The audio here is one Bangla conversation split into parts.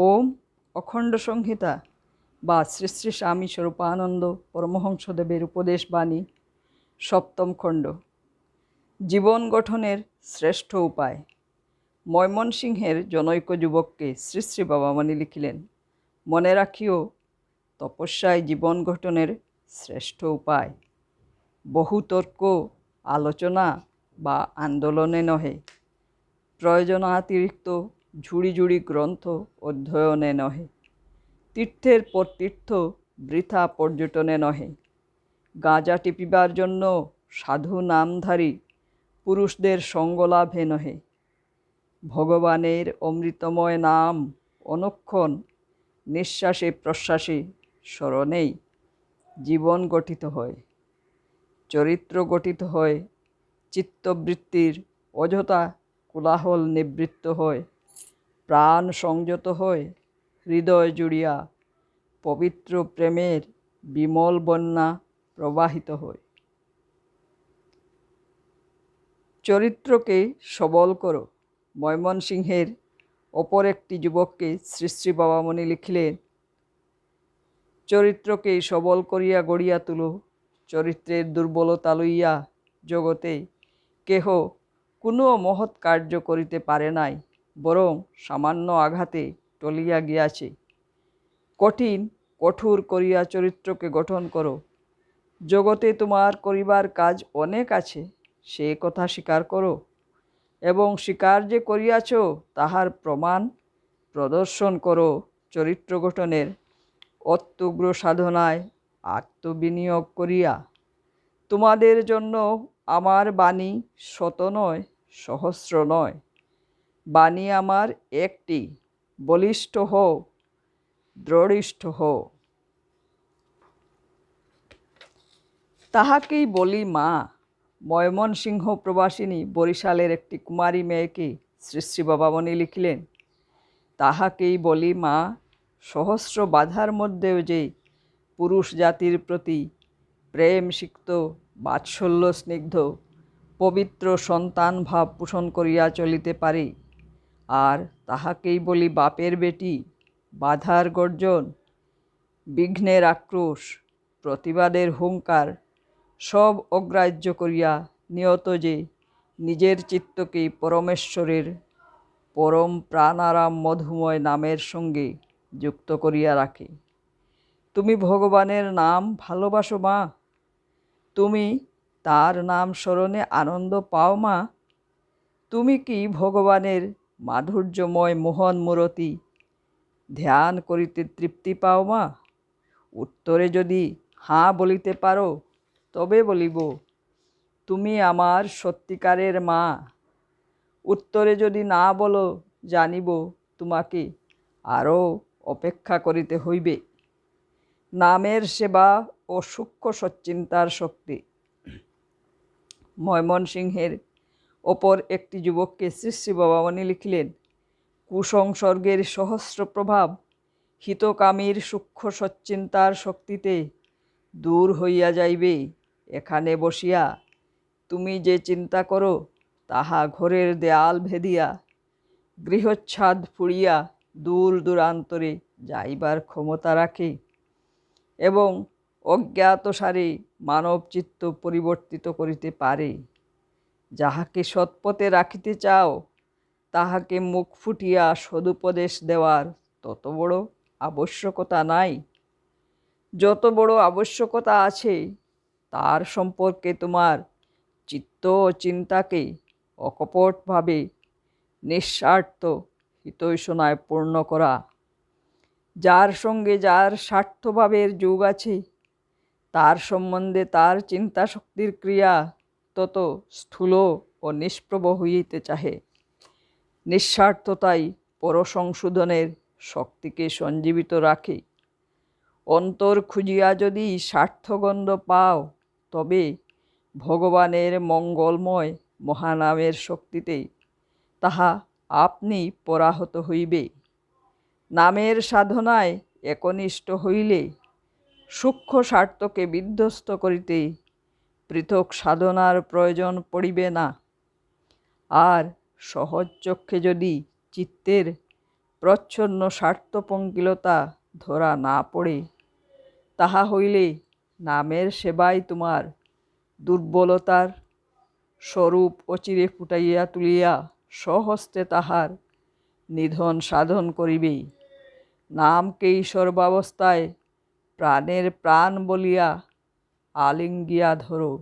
ওম অখণ্ড সংহিতা বা শ্রী শ্রী স্বামী স্বরূপানন্দ পরমহংসদেবের উপদেশ বাণী, সপ্তম খণ্ড। জীবন গঠনের শ্রেষ্ঠ উপায়। ময়মনসিংহের জনৈক যুবককে শ্রী শ্রী বাবামণি লিখিলেন, মনে রাখিও, তপস্যায় জীবন গঠনের শ্রেষ্ঠ উপায়। বহু তর্ক, আলোচনা বা আন্দোলনে নহে। প্রয়োজনাতিরিক্ত ঝুড়ি ঝুড়ি গ্রন্থ অধ্যয়নে নহে, তীর্থের পর তীর্থ, বৃথা পর্যটনে নহে। গাঁজা টিপিবার জন্য সাধু নামধারী পুরুষদের সঙ্গলাভে নহে। ভগবানের অমৃতময় নাম অনক্ষণ, নিঃশ্বাসে প্রশ্বাসে স্মরণেই জীবন গঠিত হয়। চরিত্র গঠিত হয়, চিত্তবৃত্তির অযথা কোলাহল নিবৃত্ত হয়। প্রাণ সংযত হয়, হৃদয় জুড়িয়া পবিত্র প্রেমের বিমল বন্যা প্রবাহিত হয়। চরিত্রকে সবল করো। ময়মনসিংহের অপর একটি যুবককে শ্রী শ্রী বাবামণি লিখিলেন, চরিত্রকে সবল করিয়া গড়িয়া তুলো, চরিত্রের দুর্বলতা লইয়া জগতে কেহ কোনো মহৎ কার্য করিতে পারে নাই। বরং সামান্য আঘাতে টলিয়া গিয়াছে। কঠিন, কঠোর করিয়া চরিত্রকে গঠন করো। জগতে তোমার করিবার কাজ অনেক আছে, সে কথা স্বীকার করো। এবং স্বীকার যে করিয়াছ, তাহার প্রমাণ প্রদর্শন করো চরিত্র গঠনের। অত্যুগ্র সাধনায় আত্মবিনিয়োগ করিয়া। তোমাদের জন্য আমার বাণী শত নয়, সহস্র নয়। বাণী আমার একটি, বলিষ্ঠ হও দৃঢ়িষ্ঠ হও। তাহাকেই বলি মা, ময়মনসিংহ প্রবাসিনী বরিশালের একটি কুমারী মেয়েকে শ্রী শ্রী বাবামণি লিখিলেন। তাহাকেই বলি মা, সহস্র বাধার মধ্যেও যে পুরুষ জাতির প্রতি প্রেম সিক্ত, বাৎসল্য স্নিগ্ধ, পবিত্র সন্তান ভাব পোষণ করিয়া চলিতে পারি আর তাহাকেই বলি বাপের বেটি, বাধার গর্জন, বিঘ্নের আক্রোশ, প্রতিবাদের হুঙ্কার, সব অগ্রাহ্য করিয়া নিয়ত যে নিজের চিত্তকে পরমেশ্বরের পরম প্রাণারাম মধুময় নামের সঙ্গে যুক্ত করিয়া রাখে। তুমি ভগবানের নাম ভালোবাসো মা। তুমি তার নাম স্মরণে আনন্দ পাও মা। তুমি কি ভগবানের মাধুর্যময় মোহন মূরতি। ধ্যান করিতে তৃপ্তি পাও মা। উত্তরে যদি হাঁ বলিতে পারো, তবে বলিব, তুমি আমার সত্যিকারের মা। উত্তরে যদি না বলো, জানিব, তোমাকে আরও অপেক্ষা করিতে হইবে। নামের সেবা ও সূক্ষ্ম সচ্চিন্তার শক্তি। ময়মনসিংহের ওপর একটি যুবককে শ্রী বাবামণি লিখিলেন, কুসংসর্গের সহস্র প্রভাব, হিতকামীর সূক্ষ্ম সচ্চিন্তার শক্তিতে দূর হইয়া যাইবে, এখানে বসিয়া তুমি যে চিন্তা করো, তাহা ঘরের দেয়াল ভেদিয়া, গৃহচ্ছাদ ফুড়িয়া দূর দূরান্তরে যাইবার ক্ষমতা রাখে এবং অজ্ঞাতসারে মানব চিত্ত পরিবর্তিত করিতে পারে। যাহাকে সৎপথে রাখিতে চাও, তাহাকে মুখ ফুটিয়া সদুপদেশ দেওয়ার তত বড় আবশ্যকতা নাই। যত বড় আবশ্যকতা আছে, তার সম্পর্কে তোমার চিত্ত ও চিন্তাকে অকপটভাবে নিঃস্বার্থ হিতৈষণায় পূর্ণ করা। যার সঙ্গে যার স্বার্থভাবের যুগ আছে, তার সম্বন্ধে তার চিন্তা শক্তির ক্রিয়া তত স্থূল ও নিষ্প্রভ হইতে চাহে। নিঃস্বার্থতাই পরসংশোধনের শক্তিকে সঞ্জীবিত রাখে। অন্তর খুঁজিয়া যদি স্বার্থগন্ধ পাও, তবে ভগবানের মঙ্গলময় মহানামের শক্তিতে তাহা আপনি পরাহত হইবে। নামের সাধনায় একনিষ্ঠ হইলে সূক্ষ্ম স্বার্থকে বিধ্বস্ত করিতে পৃথক সাধনার প্রয়োজন পড়িবে না। আর সহজ চক্ষে যদি চিত্তের প্রচ্ছন্ন স্বার্থপঙ্কিলতা ধরা না পড়ে, তাহা হইলে নামের সেবাই তোমার দুর্বলতার স্বরূপ অচিরে ফুটাইয়া তুলিয়া স্বহস্তে তাহার নিধন সাধন করিবে। নামকেই সর্বাবস্থায় প্রাণের প্রাণ বলিয়া আলিঙ্গিয়া ধরো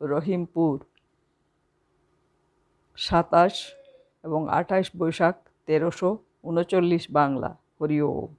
রহিমপুর। সাতাশ এবং আঠাশ বৈশাখ তেরোশো উনচল্লিশ বাংলা হরি ওম।